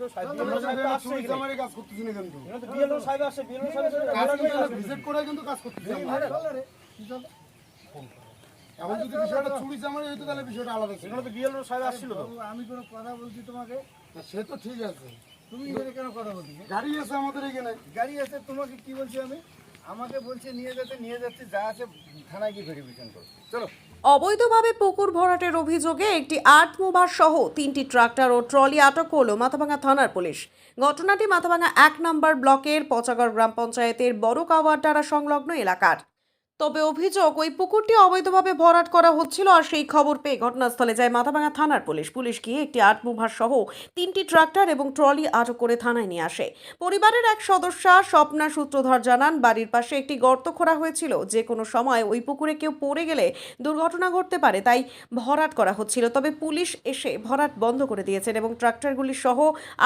তো সাহেব আমরা বিএলও সাহেব তো তো আসছে চুরি এখানে। চামারি কাজ করতেছি না কিন্তু এখানে তো? বিএলও সাহেব আসছে বিএলও সাহেব কাজ কিন্তু ভিজিট করে কিন্তু কাজ করতেছি আমরা। এখন যদি বিষয়টা চুরি চামারি হইতো তাহলে বিষয়টা আলাদা ছিল। তো বিএলও সাহেব আসছিল তো। আমি কোনো কথা বলছি তোমাকে? সে তো ঠিক আছে। তুমি এখানে কেন কথা বলছি? গাড়ি আছে আমাদের এখানে। গাড়ি আছে তোমাকে কি বলছি আমি? আমাকে বলছে, নিয়ে যেতে, নিয়ে যা আছে, থানায় গিয়ে ভেরিফিকেশন চলো। অবৈধভাবে পুকুর ভরাটের অভিযোগে একটি আট মোবার সহ তিনটি ট্রাক্টর ও ট্রলি আটক করল মাথাভাঙা থানার পুলিশ। ঘটনাটি মাথাভাঙা এক নম্বর ব্লকের পচাগড় গ্রাম পঞ্চায়েতের বড় কাওয়ারটারা সংলগ্ন এলাকার। তবে অভিযোগ, ওই পুকুরটি অবৈধভাবে ভরাট করা হচ্ছিল আর সেই খবর পেয়ে ঘটনাস্থলে যায় মাথাভাঙা থানার পুলিশ। পুলিশ গিয়ে একটি আর্ট মুভার সহ তিনটি ট্রাক্টর এবং ট্রলি আটক করে থানায় নিয়ে আসে। পরিবারের এক সদস্যা স্বপ্না সূত্রধর জানান, বাড়ির পাশে একটি গর্ত খোঁড়া হয়েছিল। যে কোনো সময় ওই পুকুরে কেউ পড়ে গেলে দুর্ঘটনা ঘটতে পারে, তাই ভরাট করা হচ্ছিল। তবে পুলিশ এসে ভরাট বন্ধ করে দিয়েছেন এবং ট্রাক্টরগুলি সহ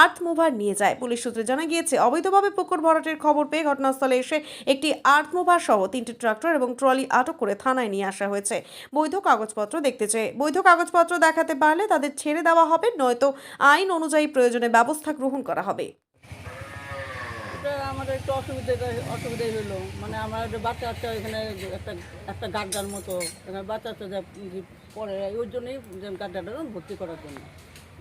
আর্থ মুভার নিয়ে যায়। পুলিশ সূত্রে জানা গিয়েছে, অবৈধভাবে পুকুর ভরাটের খবর পেয়ে ঘটনাস্থলে এসে একটি আর্থ মুভার সহ তিনটি ট্রাক্টর এবং ট্রলি আটক করে থানায় নিয়ে আসা হয়েছে। বৈধ কাগজপত্র দেখতে চেয়ে বৈধ কাগজপত্র দেখাতে পারলে তাদের ছেড়ে দেওয়া হবে নয়তো আইন অনুযায়ী প্রয়োজনে ব্যবস্থা গ্রহণ করা হবে। এটা আমাদের একটু অসুবিধা অসুবিধাই হলো মানে আমার বাচ্চা বাচ্চা এখানে একটা একটা গাড্ডার মতো। এখানে বাচ্চা বাচ্চা যা পড়ে ওই জন্যই যে গাড্ডাটা ভর্তি করার জন্য।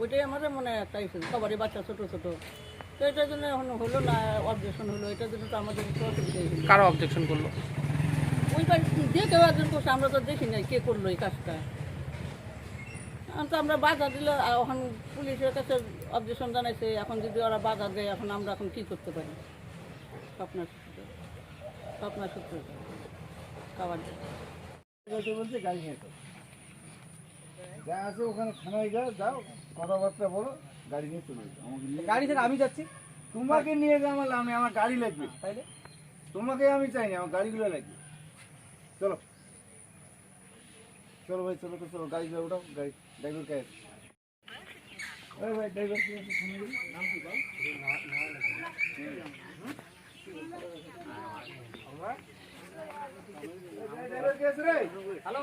ওইটাই আমাদের মনে একটা ইস্যু সবারই বাচ্চা ছোটো ছোটো। তো এটার জন্য এখন হলো না অবজেকশন হলো। এটার জন্য তো আমাদের একটু অসুবিধাই হলো কারা অবজেকশন করল? ওই বাড়ি যে কেউ একজন করছে আমরা তো দেখি নাই কে করল এই কাজটা। তো আমরা বাধা দিলে আর এখন পুলিশের কাছে অবজেকশন জানাইছে এখন যদি ওরা বাধা দেয় এখন আমরা এখন কী করতে পারি? স্বপ্নার সূত্রে। স্বপ্নার সূত্রে খাবার বলতে বলছে গাড়ি নিয়ে যা আছে ওখানে থানায় যাও যাও কথাবার্তা বলো গাড়ি নিয়ে চলে যাও। আমাকে নিয়ে গাড়ি থেকে আমি যাচ্ছি। তোমাকে নিয়ে যাও আমার আমি আমার গাড়ি লাগবে। তাইলে? তোমাকে আমি চাই না আমার গাড়িগুলো লাগবে। চলো। চলো ভাই চলো তো চলো গাড়ি যাও ওটা গাড়ি ড্রাইভার কে আরে ভাই ড্রাইভার কি ড্রাইভার কে রে? হ্যালো।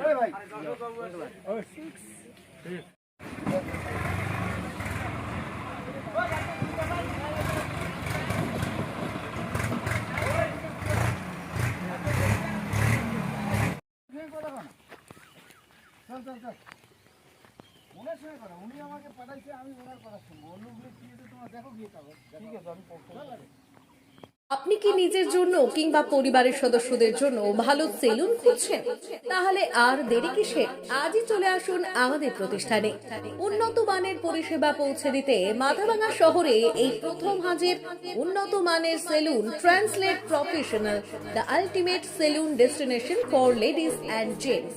আরে ভাই। আরে 6 ওনার সঙ্গে কথা উনি আমাকে পাঠাইছে আমি ওনার কথা শুনব। অন্যগুলো কি আছে তোমার দেখো গিয়ে কাগজ ঠিক আছে আমি আপনি কি নিজের জন্য কিংবা পরিবারের সদস্যদের জন্য ভালো সেলুন খুঁজছেন? তাহলে আর দেরি কিসে? আজই চলে আসুন আমাদের প্রতিষ্ঠানে। উন্নত মানের পরিষেবা পৌঁছে দিতে মাথাভাঙা শহরে এই প্রথম হাজির উন্নত মানের salon translate professional the ultimate salon destination for ladies and gents.